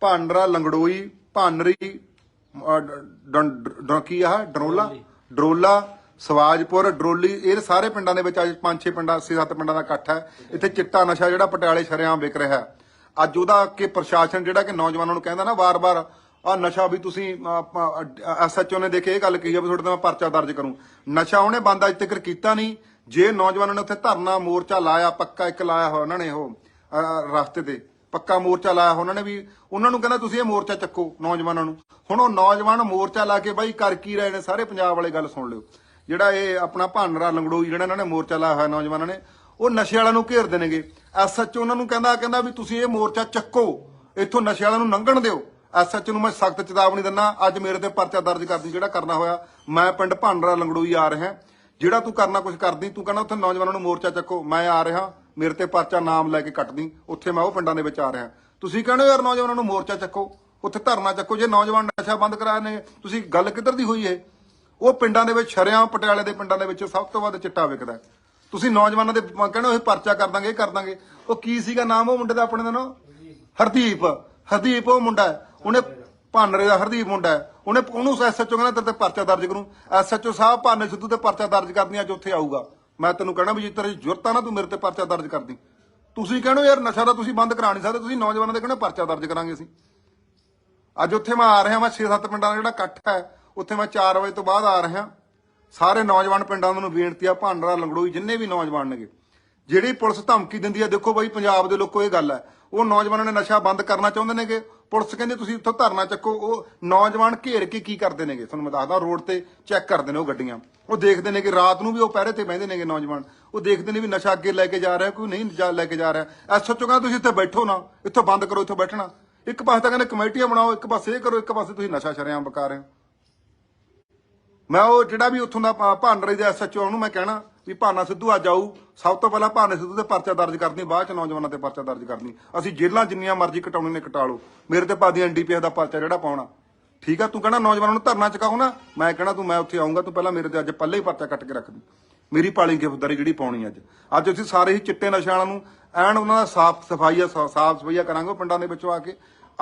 ਭਾਂਡਰਾ ਲੰਗੜੋਈ ਭਾਨਰੀ ਅਹ, ਡ- ਡ- ਡ- ਕੀ ਆ ਡਰੋਲਾ? ਡਰੋਲਾ। ਸਵਾਜਪੁਰ ਡਰੋਲੀ ਇਹ ਸਾਰੇ ਪਿੰਡਾਂ ਦੇ ਵਿੱਚ ਅੱਜ ਪੰਜ ਛੇ ਪਿੰਡਾਂ ਛੇ ਸੱਤ ਪਿੰਡਾਂ ਦਾ ਇਕੱਠ ਹੈ। ਇੱਥੇ ਚਿੱਟਾ ਨਸ਼ਾ ਜਿਹੜਾ ਪਟਿਆਲੇ ਸ਼ਰੇਆਮ ਵਿਕ ਰਿਹਾ ਅੱਜ ਉਹਦਾ ਕਿ ਪ੍ਰਸ਼ਾਸਨ ਜਿਹੜਾ ਕਿ ਨੌਜਵਾਨਾਂ ਨੂੰ ਕਹਿੰਦਾ ਨਾ ਵਾਰ-ਵਾਰ ਆ ਨਸ਼ਾ ਵੀ ਤੁਸੀਂ ਐਸਐਚਓ ਨੇ ਦੇਖੇ ਇਹ ਗੱਲ ਕਹੀ ਆ ਵੀ ਤੁਹਾਡੇ ਤੇ ਮੈਂ ਪਰਚਾ ਦਰਜ ਕਰੂੰ। ਨਸ਼ਾ ਉਹਨੇ ਬੰਦ ਅੱਜ ਤੱਕ ਕੀਤਾ ਨਹੀਂ। ਜੇ ਨੌਜਵਾਨਾਂ ਨੇ ਉੱਥੇ ਧਰਨਾ ਮੋਰਚਾ ਲਾਇਆ ਪੱਕਾ ਇੱਕ ਲਾਇਆ ਹੋਇਆ ਉਹਨਾਂ ਨੇ ਉਹ ਰਸਤੇ ਤੇ। ਪੱਕਾ ਮੋਰਚਾ ਲਾਇਆ ਉਹਨਾਂ ਨੇ ਵੀ, ਉਹਨਾਂ ਨੂੰ ਕਹਿੰਦਾ ਤੁਸੀਂ ਇਹ ਮੋਰਚਾ ਚੱਕੋ ਨੌਜਵਾਨਾਂ ਨੂੰ। ਹੁਣ ਉਹ ਨੌਜਵਾਨ ਮੋਰਚਾ ਲਾ ਕੇ ਬਾਈ ਕਰ ਕੀ ਰਹੇ ਨੇ, ਸਾਰੇ ਪੰਜਾਬ ਵਾਲੇ ਗੱਲ ਸੁਣ ਲਿਓ। ਜਿਹੜਾ ਇਹ ਆਪਣਾ ਭਾਨਰਾ ਲੰਗੜੋਈ ਜਿਹੜਾ ਇਹਨਾਂ ਨੇ ਮੋਰਚਾ ਲਾਇਆ ਹੋਇਆ ਨੌਜਵਾਨਾਂ ਨੇ, ਉਹ ਨਸ਼ੇ ਵਾਲਿਆਂ ਨੂੰ ਘੇਰਦੇ ਨੇਗੇ। ਐਸਐਚਓ ਉਹਨਾਂ ਨੂੰ ਕਹਿੰਦਾ ਕਹਿੰਦਾ ਵੀ ਤੁਸੀਂ ਇਹ ਮੋਰਚਾ ਚੱਕੋ, ਇੱਥੋਂ ਨਸ਼ੇ ਵਾਲਿਆਂ ਨੂੰ ਲੰਘਣ ਦਿਓ। ਐਸਐਚਓ ਨੂੰ ਮੈਂ ਸਖਤ ਚੇਤਾਵਨੀ ਦਿੰਦਾ, ਅੱਜ ਮੇਰੇ ਤੇ ਪਰਚਾ ਦਰਜ ਕਰਦੀ ਜਿਹੜਾ ਕਰਨਾ ਹੋਇਆ। ਮੈਂ ਪਿੰਡ ਭਾਨਰਾ ਲੰਗੜੋਈ ਆ ਰਿਹਾ, ਜਿਹੜਾ ਤੂੰ ਕਰਨਾ ਕੁਝ ਕਰਦੀ, ਤੂੰ ਕਹਿੰਦਾ ਉੱਥੇ ਨੌਜਵਾਨਾਂ ਨੂੰ ਮੋਰਚਾ ਚੱਕੋ, ਮੈਂ ਆ ਰਿਹਾ। ਮੇਰੇ ਤੇ ਪਰਚਾ ਨਾਮ ਲੈ ਕੇ ਕੱਟਦੀ, ਉੱਥੇ ਮੈਂ ਉਹ ਪਿੰਡਾਂ ਦੇ ਵਿੱਚ ਆ ਰਿਹਾ। ਤੁਸੀਂ ਕਹਿੰਦੇ ਹੋ ਯਾਰ ਨੌਜਵਾਨਾਂ ਨੂੰ ਮੋਰਚਾ ਚੱਕੋ, ਉੱਥੇ ਧਰਨਾ ਚੱਕੋ, ਜੇ ਨੌਜਵਾਨ ਨਸ਼ਾ ਬੰਦ ਕਰਾਏ ਨੇ, ਤੁਸੀਂ ਗੱਲ ਕਿੱਧਰ ਦੀ ਹੋਈ ਹੈ ਉਹ ਪਿੰਡਾਂ ਦੇ ਵਿੱਚ ਸ਼ਰਿਆਂ ਪਟਿਆਲੇ ਦੇ ਪਿੰਡਾਂ ਦੇ ਵਿੱਚ ਸਭ ਤੋਂ ਵੱਧ ਚਿੱਟਾ ਵਿਕਦਾ ਤੁਸੀਂ ਨੌਜਵਾਨਾਂ ਦੇ ਕਹਿੰਦੇ ਉਹ ਪਰਚਾ ਕਰ ਦਾਂਗੇ, ਇਹ ਕਰ ਦਾਂਗੇ। ਉਹ ਕੀ ਸੀਗਾ ਨਾਮ ਉਹ ਮੁੰਡੇ ਦਾ ਆਪਣੇ ਦਾ ਨਾ ਹਰਦੀਪ ਹਰਦੀਪ ਉਹ ਮੁੰਡਾ ਹੈ। ਉਹਨੇ ਭਾਨਰੇ ਦਾ ਹਰਦੀਪ ਮੁੰਡਾ ਹੈ। ਉਹਨੇ, ਉਹਨੂੰ ਐਸਐਚਓ ਕਹਿੰਦਾ ਤੇਰੇ ਤੇ ਪਰਚਾ ਦਰਜ ਕਰੂੰ। ਐਸਐਚਓ ਸਾਹਿਬ ਭਾਨੇ ਸਿੱਧੂ ਤੇ ਪਰਚਾ ਦਰਜ ਕਰਨੀ ਅੱਜ ਉੱਥੇ ਆਊਗਾ। ਮੈਂ ਤੈਨੂੰ ਕਹਿਣਾ ਵੀ ਜੇ ਤੇਰੀ ਜ਼ਰੂਰਤ ਆ ਨਾ ਤੂੰ ਮੇਰੇ ਤੇ ਪਰਚਾ ਦਰਜ ਕਰਦੀ। ਤੁਸੀਂ ਕਹਿੰਦੇ ਹੋ ਯਾਰ ਨਸ਼ਾ ਤਾਂ ਤੁਸੀਂ ਬੰਦ ਕਰਾ ਨਹੀਂ ਸਕਦੇ, ਤੁਸੀਂ ਨੌਜਵਾਨਾਂ ਦੇ ਕਹਿੰਦੇ ਪਰਚਾ ਦਰਜ ਕਰਾਂਗੇ ਅਸੀਂ। ਅੱਜ ਉੱਥੇ ਮੈਂ ਆ ਰਿਹਾ ਮੈਂ 6-7 ਪਿੰਡਾਂ ਦਾ ਜਿਹੜਾ ਇਕੱਠ ਹੈ, ਉੱਥੇ ਮੈਂ 4 ਵਜੇ ਤੋਂ ਬਾਅਦ ਆ ਰਿਹਾ। ਸਾਰੇ ਨੌਜਵਾਨ ਪਿੰਡਾਂ ਨੂੰ ਬੇਨਤੀ ਆ, ਭਾਂਡਰਾ, ਲੰਗੜੋਈ, ਜਿੰਨੇ ਵੀ ਨੌਜਵਾਨ ਨੇਗੇ, ਜਿਹੜੀ ਪੁਲਿਸ ਧਮਕੀ ਦਿੰਦੀ ਆ, ਦੇਖੋ ਬਾਈ ਪੰਜਾਬ ਦੇ ਲੋਕੋ ਇਹ ਗੱਲ ਹੈ। ਉਹ ਨੌਜਵਾਨਾਂ ਨੇ ਨਸ਼ਾ ਬੰਦ ਕਰਨਾ ਚਾਹੁੰਦੇ ਨੇਗੇ ਪੁਲਿਸ ਕਹਿੰਦੇ ਤੁਸੀਂ ਉੱਥੋਂ ਧਰਨਾ ਚੱਕੋ, ਉਹ ਨੌਜਵਾਨ ਘੇਰ ਕੇ ਕੀ ਕਰਦੇ ਨੇਗੇ? ਤੁਹਾਨੂੰ ਮੈਂ ਦੱਸਦਾ, ਰੋਡ ਤੇ ਚੈੱਕ ਕਰਦੇ ਨੇ ਉਹ ਗੱਡੀਆਂ। ਉਹ ਦੇਖਦੇ ਨੇ ਕਿ ਰਾਤ ਨੂੰ ਵੀ ਉਹ ਪਹਿਰੇ ਤੇ ਬਹਿੰਦੇ ਨੇਗੇ ਨੌਜਵਾਨ। ਉਹ ਦੇਖਦੇ ਨੇ ਵੀ ਨਸ਼ਾ ਅੱਗੇ ਲੈ ਕੇ ਜਾ ਰਿਹਾ, ਕੋਈ ਨਹੀਂ ਜਾ ਲੈ ਕੇ ਜਾ ਰਿਹਾ। ਐਸਐਚਓ ਕਹਿੰਦਾ, ਤੁਸੀਂ ਇੱਥੇ ਬੈਠੋ ਨਾ, ਇੱਥੋਂ ਬੰਦ ਕਰੋ, ਇੱਥੋਂ ਬੈਠਣਾ। ਇੱਕ ਪਾਸੇ ਤਾਂ ਕਹਿੰਦੇ ਕਮੇਟੀਆਂ ਬਣਾਓ, ਇੱਕ ਪਾਸੇ ਇਹ ਕਰੋ, ਇੱਕ ਪਾਸੇ ਤੁਸੀਂ ਨਸ਼ਾ ਸ਼ਰਿਆਮ ਬਕਾ ਰਹੇ ਹੋ। ਮੈਂ ਉਹ ਜਿਹੜਾ ਵੀ ਉੱਥੋਂ ਦਾ ਭਾ- ਭਾਨਰੇ ਦੇ ਐਸਐਚਓ ਉਹਨੂੰ ਮੈਂ ਕਹਿਣਾ ਵੀ ਭਾਨਾ ਸਿੱਧੂ ਅੱਜ ਆਊ, ਸਭ ਤੋਂ ਪਹਿਲਾਂ ਭਾਨਾ ਸਿੱਧੂ ਤੇ ਪਰਚਾ ਦਰਜ ਕਰਨੀ, ਬਾਅਦ ਚ ਨੌਜਵਾਨਾਂ ਤੇ ਪਰਚਾ ਦਰਜ ਕਰਨੀ। ਅਸੀਂ ਜੇਲ੍ਹਾਂ ਜਿੰਨੀਆਂ ਮਰਜ਼ੀ ਕਟਾਉਣੇ ਨੇ ਕਟਾ ਲਓ। ਮੇਰੇ ਤੇ ਪਾਦੀ ਐਨਡੀਪੀਐਸ ਦਾ ਪਰਚਾ ਜਿਹੜਾ ਪਾਉਣਾ। ਠੀਕ ਆ, ਤੂੰ ਕਹਿਣਾ ਨੌਜਵਾਨਾਂ ਨੂੰ ਧਰਨਾ ਚਕਾਓ ਨਾ। ਮੈਂ ਕਹਿਣਾ ਤੂੰ, ਮੈਂ ਉੱਥੇ ਆਉਂਗਾ ਤੂੰ ਪਹਿਲਾਂ ਮੇਰੇ ਤੇ ਅੱਜ ਪੱਲੇ ਹੀ ਪਰਚਾ ਕੱਟ ਕੇ ਰੱਖ ਦੀ। ਮੇਰੀ ਪਾਲੀ ਗਿਰਫਤਾਰੀ ਜਿਹੜੀ ਪਾਉਣੀ ਅੱਜ। ਅੱਜ ਅਸੀਂ ਸਾਰੇ ਹੀ ਚਿੱਟੇ ਨਸ਼ਿਆਂ ਵਾਲਿਆਂ ਨੂੰ ਐਨ ਉਹਨਾਂ ਦਾ ਸਾਫ਼ ਸਫਾਈਆ ਸਾਫ਼ ਸਫਾਈਆ ਕਰਾਂਗੇ ਪਿੰਡਾਂ ਦੇ ਵਿੱਚੋਂ ਆ ਕੇ।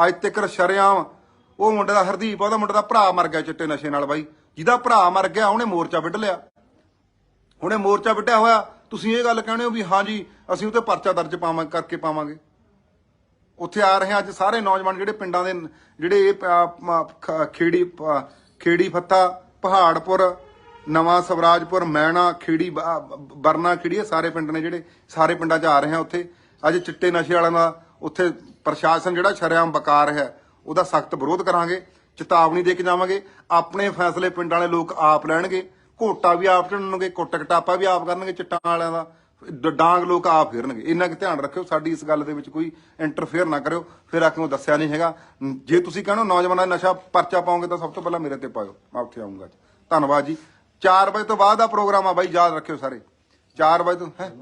ਅੱਜ ਤੱਕ ਸ਼ਰਿਆਮ ਉਹ ਮੁੰਡੇ ਦਾ ਹਰਦੀਪ ਉਹਦਾ ਮੁੰਡੇ ਦਾ ਭਰਾ ਮਰ ਗਿਆ ਚਿੱਟੇ ਨਸ਼ੇ ਨਾਲ ਬਾਈ। ਜਿਹਦਾ ਭਰਾ ਮਰ ਗਿਆ, ਉਹਨੇ ਮੋਰਚਾ ਵੱਢ ਲਿਆ। ਹੁਣੇ ਮੋਰਚਾ ਵੱਢਿਆ ਹੋਇਆ, ਤੁਸੀਂ ਇਹ ਗੱਲ ਕਹਿੰਦੇ ਹੋ ਵੀ ਹਾਂਜੀ ਅਸੀਂ ਉਤੇ ਪਰਚਾ ਦਰਜ ਪਾਵਾਂ, ਕਰਕੇ ਪਾਵਾਂਗੇ। ਉੱਥੇ ਆ ਰਹੇ ਆ ਅੱਜ ਸਾਰੇ ਨੌਜਵਾਨ ਜਿਹੜੇ ਪਿੰਡਾਂ ਦੇ, ਜਿਹੜੇ ਇਹ ਖੇੜੀ ਖੇੜੀ ਫੱਤਾ, ਪਹਾੜਪੁਰ, ਨਵਾਂ ਸਵਰਾਜਪੁਰ, ਮੈਣਾ, ਖੇੜੀ ਬਰਨਾ, ਖੇੜੀ, ਇਹ ਸਾਰੇ ਪਿੰਡ ਨੇ ਜਿਹੜੇ, ਸਾਰੇ ਪਿੰਡਾਂ 'ਚ ਆ ਰਹੇ ਆ ਉੱਥੇ। ਅੱਜ ਚਿੱਟੇ ਨਸ਼ੇ ਵਾਲਿਆਂ ਦਾ ਉੱਥੇ ਪ੍ਰਸ਼ਾਸਨ ਜਿਹੜਾ ਸ਼ਰੇਆਮ ਬਕਾ ਰਿਹਾ ਉਹਦਾ ਸਖਤ ਵਿਰੋਧ ਕਰਾਂਗੇ, ਚੇਤਾਵਨੀ ਦੇ ਕੇ ਜਾਵਾਂਗੇ, ਆਪਣੇ ਫੈਸਲੇ ਪਿੰਡ ਵਾਲੇ ਲੋਕ ਆਪ ਲੈਣਗੇ। ਘੋਟਾ ਵੀ ਆਪ ਚੜਨਗੇ ਕੁੱਟ ਕਟਾਪਾ ਵੀ ਆਪ ਕਰਨਗੇ ਚਿੱਟਾਂ ਵਾਲਿਆਂ ਦਾ। ਡ- ਡਾਂਗ ਲੋਕ ਆਪ ਫੇਰਨਗੇ। ਇੰਨਾ ਕਿ ਧਿਆਨ ਰੱਖਿਓ, ਸਾਡੀ ਇਸ ਗੱਲ ਦੇ ਵਿੱਚ ਕੋਈ ਇੰਟਰਫੇਅਰ ਨਾ ਕਰਿਓ। ਫਿਰ ਆ ਕੇ ਦੱਸਿਆ ਨਹੀਂ ਹੈਗਾ। ਨ- ਜੇ ਤੁਸੀਂ ਕਹਿੰਦੇ ਹੋ ਨੌਜਵਾਨਾਂ ਦਾ ਨਸ਼ਾ ਪਰਚਾ ਪਾਓਗੇ ਤਾਂ ਸਭ ਤੋਂ ਪਹਿਲਾਂ ਮੇਰੇ ਤੇ ਪਾਇਓ। ਮੈਂ ਉੱਥੇ ਆਉਂਗਾ ਧੰਨਵਾਦ ਜੀ। 4 ਵਜੇ ਤੋਂ ਬਾਅਦ ਦਾ ਪ੍ਰੋਗਰਾਮ ਆ ਬਾਈ, ਯਾਦ ਰੱਖਿਓ ਸਾਰੇ। 4 ਵਜੇ ਤੋਂ, ਹੈ?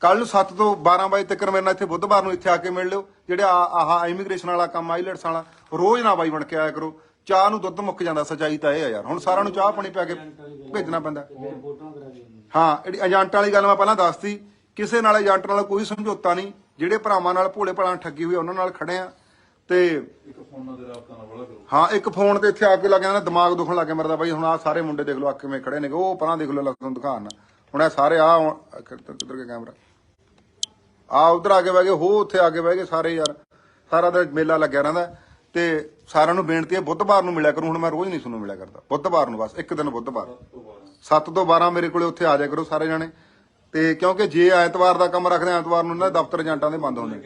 ਕੱਲ ਨੂੰ 7 ਤੋਂ 12 ਵਜੇ ਤੱਕ ਮੇਰੇ ਨਾਲ ਇੱਥੇ ਬੁੱਧਵਾਰ ਨੂੰ ਇੱਥੇ ਆ ਕੇ ਮਿਲ ਲਿਓ। ਜਿਹੜੇ ਆ- ਆਹ ਇਮੀਗ੍ਰੇਸ਼ਨ ਵਾਲਾ ਕੰਮ ਆਈਲੈਟਸ ਵਾਲਾ, ਰੋਜ਼ ਨਾ ਬਾਈ ਬਣ ਕੇ ਆਇਆ ਕਰੋ। ਚਾਹ ਨੂੰ ਦੁੱਧ ਮੁੱਕ ਜਾਂਦਾ ਸਚਾਈ ਤਾਂ ਇਹ ਆ ਯਾਰ। ਹੁਣ ਸਾਰਿਆਂ ਨੂੰ ਚਾਹ ਪਾਣੀ ਪਿਆ ਕੇ ਭੇਜਣਾ ਪੈਂਦਾ। ਹਾਂ ਜਿਹੜੀ ਏਜੰਟ ਵਾਲੀ ਗੱਲ ਮੈਂ ਪਹਿਲਾਂ ਦੱਸਤੀ ਕਿਸੇ ਨਾਲ ਏਜੰਟ ਨਾਲ ਕੋਈ ਸਮਝੌਤਾ ਨਹੀਂ ਜਿਹੜੇ ਭਰਾਵਾਂ ਨਾਲ ਭੋਲੇ ਭਲਾਂ ਠੱਗੀ ਹੋਈ ਉਹਨਾਂ ਨਾਲ ਖੜੇ ਆ। ਤੇ ਦੇ ਹਾਂ ਇੱਕ ਫੋਨ ਤੇ ਇੱਥੇ ਆ ਕੇ ਲੱਗ ਜਾਂਦਾ ਦਿਮਾਗ ਦੁਖਣ ਲੱਗ ਗਿਆ ਮਰਦਾ ਬਾਈ ਹੁਣ ਆ ਸਾਰੇ ਮੁੰਡੇ ਦੇਖ ਲਓ ਆ ਕਿਵੇਂ ਖੜੇ ਨੇ ਉਹ ਪਰਾਂ ਦੇਖ ਲਓ ਲੱਗਣ ਦਿਖਾਣ ਹੁਣ ਇਹ ਸਾਰੇ ਆ ਕਿੱਧਰ ਕਿੱਧਰ ਗਿਆ ਕੈਮਰਾ। ਆ ਉਧਰ ਆ ਕੇ ਬਹਿ ਗਏ ਹੋ ਉੱਥੇ ਆ ਕੇ ਬਹਿ ਗਏ ਸਾਰੇ ਯਾਰ। ਸਾਰਾ ਦਿਨ ਮੇਲਾ ਲੱਗਿਆ ਰਹਿੰਦਾ। ਤੇ ਸਾਰਿਆਂ ਨੂੰ ਬੇਨਤੀ ਹੈ ਬੁੱਧਵਾਰ ਨੂੰ ਮਿਲਿਆ ਕਰੂੰ, ਹੁਣ ਮੈਂ ਰੋਜ਼ ਨਹੀਂ ਤੁਹਾਨੂੰ ਮਿਲਿਆ ਕਰਦਾ। ਬੁੱਧਵਾਰ ਨੂੰ ਬਸ, ਇੱਕ ਦਿਨ ਬੁੱਧਵਾਰ। 7 ਤੋਂ 12 ਮੇਰੇ ਕੋਲੇ ਉੱਥੇ ਆ ਜਾਇਆ ਕਰੋ ਸਾਰੇ ਜਾਣੇ। ਤੇ ਕਿਉਂਕਿ ਜੇ ਐਤਵਾਰ ਦਾ ਕੰਮ ਰੱਖਦੇ ਐਤਵਾਰ ਨੂੰ ਨਾ ਦਫ਼ਤਰ ਏਜੰਟਾਂ ਦੇ ਬੰਦ ਹੁੰਦੇ।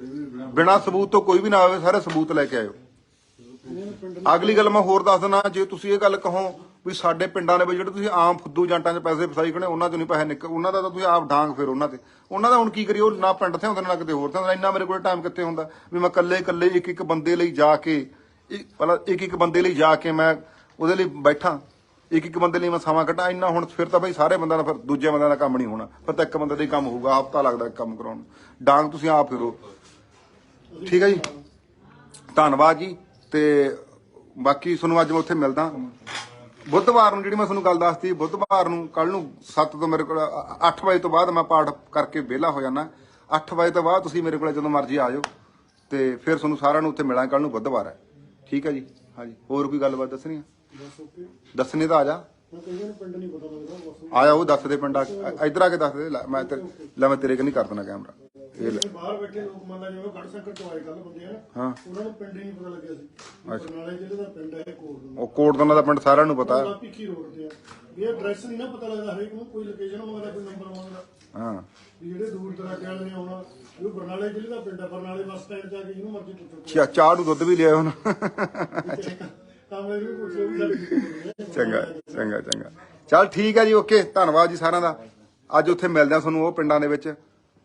ਬਿਨਾ ਬਿਨਾਂ ਸਬੂਤ ਤੋਂ ਕੋਈ ਵੀ ਨਾ ਆਵੇ, ਸਾਰੇ ਸਬੂਤ ਲੈ ਕੇ ਆਇਓ। ਅਗਲੀ ਗੱਲ ਮੈਂ ਹੋਰ ਦੱਸ ਦਿੰਦਾ ਜੇ ਤੁਸੀਂ ਇਹ ਗੱਲ ਕਹੋ ਵੀ ਸਾਡੇ ਪਿੰਡਾਂ ਦੇ ਵਿੱਚ ਜਿਹੜੇ ਤੁਸੀਂ ਆਮ ਫੁੱਦੂ ਜੰਟਾਂ 'ਚ ਪੈਸੇ ਫਸਾਈ ਖੜੇ ਉਹਨਾਂ 'ਚੋਂ ਨਹੀਂ ਪੈਸੇ ਨਿਕਲ ਉਹਨਾਂ ਦਾ ਤਾਂ ਤੁਸੀਂ ਆਪ ਡਾਂਗ ਫੇਰ ਉਹਨਾਂ ਤੇ। ਉਹਨਾਂ ਦਾ ਹੁਣ ਕੀ ਕਰੀਏ ਉਹ ਨਾ ਪਿੰਡ ਤੇ ਹੁੰਦੇ ਨੇ, ਨਾ ਕਿਤੇ ਹੋਰ ਤੇ ਹੁੰਦੇ ਇੰਨਾ ਮੇਰੇ ਕੋਲ ਟਾਈਮ ਕਿੱਥੇ ਹੁੰਦਾ ਵੀ ਮੈਂ ਇਕੱਲੇ ਇਕੱਲੇ ਇੱਕ ਇੱਕ ਬੰਦੇ ਲਈ ਜਾ ਕੇ ਇੱਕ ਪਹਿਲਾਂ ਇੱਕ ਇੱਕ ਬੰਦੇ ਲਈ ਜਾ ਕੇ ਮੈਂ ਉਹਦੇ ਲਈ ਬੈਠਾ ਇੱਕ ਇੱਕ ਬੰਦੇ ਲਈ ਮੈਂ ਸਮਾਂ ਕੱਢਾਂ ਇੰਨਾ ਹੁਣ ਫਿਰ ਤਾਂ ਬਈ ਸਾਰੇ ਬੰਦਿਆਂ ਦਾ ਫਿਰ ਦੂਜੇ ਬੰਦਿਆਂ ਦਾ ਕੰਮ ਨਹੀਂ ਹੋਣਾ ਫਿਰ ਤਾਂ ਇੱਕ ਬੰਦੇ ਦਾ ਹੀ ਕੰਮ ਹੋਊਗਾ ਹਫਤਾ ਲੱਗਦਾ ਇੱਕ ਕੰਮ ਕਰਾਉਣ। ਨੂੰ। ਡਾਂਗ ਤੁਸੀਂ ਆਪ ਫਿਰੋ। ਠੀਕ ਹੈ ਜੀ? ਧੰਨਵਾਦ ਜੀ ਤੇ ਬਾਕੀ ਤੁਹਾਨੂੰ ਅੱਜ ਮੈਂ ਉੱਥੇ ਮਿਲਦਾ। ਬੁੱਧਵਾਰ ਨੂੰ ਜਿਹੜੀ ਮੈਂ ਤੁਹਾਨੂੰ ਗੱਲ ਦੱਸਤੀ, ਬੁੱਧਵਾਰ ਨੂੰ ਕੱਲ ਨੂੰ 7 ਤੋਂ ਮੇਰੇ ਕੋਲ 8 ਵਜੇ ਤੋਂ ਬਾਅਦ ਮੈਂ ਪਾਠ ਕਰਕੇ ਵਿਹਲਾ ਹੋ ਜਾਣਾ 8 ਵਜੇ ਤੋਂ ਬਾਅਦ ਤੁਸੀਂ ਮੇਰੇ ਕੋਲ ਜਦੋਂ ਮਰਜ਼ੀ ਆ ਜਾਓ ਤੇ ਫਿਰ ਤੁਹਾਨੂੰ ਸਾਰਿਆਂ ਨੂੰ ਉੱਥੇ ਮਿਲਾਂਗੇ ਕੱਲ ਨੂੰ ਬੁੱਧਵਾਰ ਹੈ। ਠੀਕ ਹੈ ਜੀ? ਹਾਂਜੀ। ਹੋਰ ਕੋਈ ਗੱਲਬਾਤ ਦੱਸਣੀ ਆ ਦੱਸਣੇ ਤਾਂ ਆ ਜਾ। ਮੈਂ ਪਿੰਡ ਆ ਜਾ, ਉਹ ਦੱਸ ਦੇ ਪਿੰਡਾ ਇੱਧਰ ਆ ਕੇ ਦੱਸ ਦੇ। ਲੈ, ਮੈਂ ਤੇ ਲੈ, ਮੈਂ ਤੇਰੇ ਕਨੀ ਕਰ ਦੇਣਾ ਕੈਮਰਾ। ਬਾਹਰ ਬੈਠੇ ਲੋਕ ਮੰਨ ਲਾ ਜਿਵੇਂ ਗੜ ਸੰਕਟ ਤੋਂ ਆਏ ਕੱਲ ਬੰਦੇ ਆ ਨਾ ਹਾਂ। ਉਹਨਾਂ ਨੂੰ ਪਿੰਡ ਹੀ ਨਹੀਂ ਪਤਾ ਲੱਗਿਆ ਸੀ। ਬਰਨਾਲੇ ਜਿਹੜੇ ਦਾ ਪਿੰਡ ਹੈ ਇਹ ਕੋਟ ਨੂੰ ਉਹ ਕੋਟਦੋਨਾ ਦਾ ਪਿੰਡ ਸਾਰਿਆਂ ਨੂੰ ਪਤਾ ਹੈ। ਭਿੱਖੀ ਰੋਡ ਤੇ ਆ। ਵੀ ਇਹ ਐਡਰੈਸ ਨਹੀਂ ਨਾ ਪਤਾ ਲੱਗਦਾ ਹਰੇਕ ਨੂੰ ਕੋਈ ਲੋਕੇਸ਼ਨ ਮੰਗਦਾ ਕੋਈ ਨੰਬਰ ਮੰਗਦਾ। ਹਾਂ। ਵੀ ਜਿਹੜੇ ਦੂਰ ਦਰਾਡੇ ਵਾਲੇ ਨੇ ਆਉਣਾ ਉਹ ਬਰਨਾਲੇ ਜ਼ਿਲ੍ਹੇ ਦਾ ਪਿੰਡ ਹੈ ਬਰਨਾਲੇ ਬੱਸ ਸਟੈਂਡ ਜਾ ਕੇ ਜਿਹਨੂੰ ਮਰਜ਼ੀ ਪੁੱਛੋ। ਚਾ- ਚਾਹ ਨੂੰ ਦੁੱਧ ਵੀ ਲਿਆ ਹੁਣ। ਤਾਂ ਮੈਂ ਵੀ ਪੁੱਛੋ ਵੀ ਸਾਡੀ ਚੰਗਾ ਚੰਗਾ ਚੰਗਾ। ਚਲ ਠੀਕ ਹੈ ਜੀ ਓਕੇ। ਧੰਨਵਾਦ ਜੀ ਸਾਰਿਆਂ ਦਾ। ਅੱਜ ਉੱਥੇ ਮਿਲਦੇ ਆ ਤੁਹਾਨੂੰ ਉਹ ਪਿੰਡਾਂ ਦੇ ਵਿੱਚ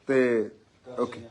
ਤੇ ਓਕੇ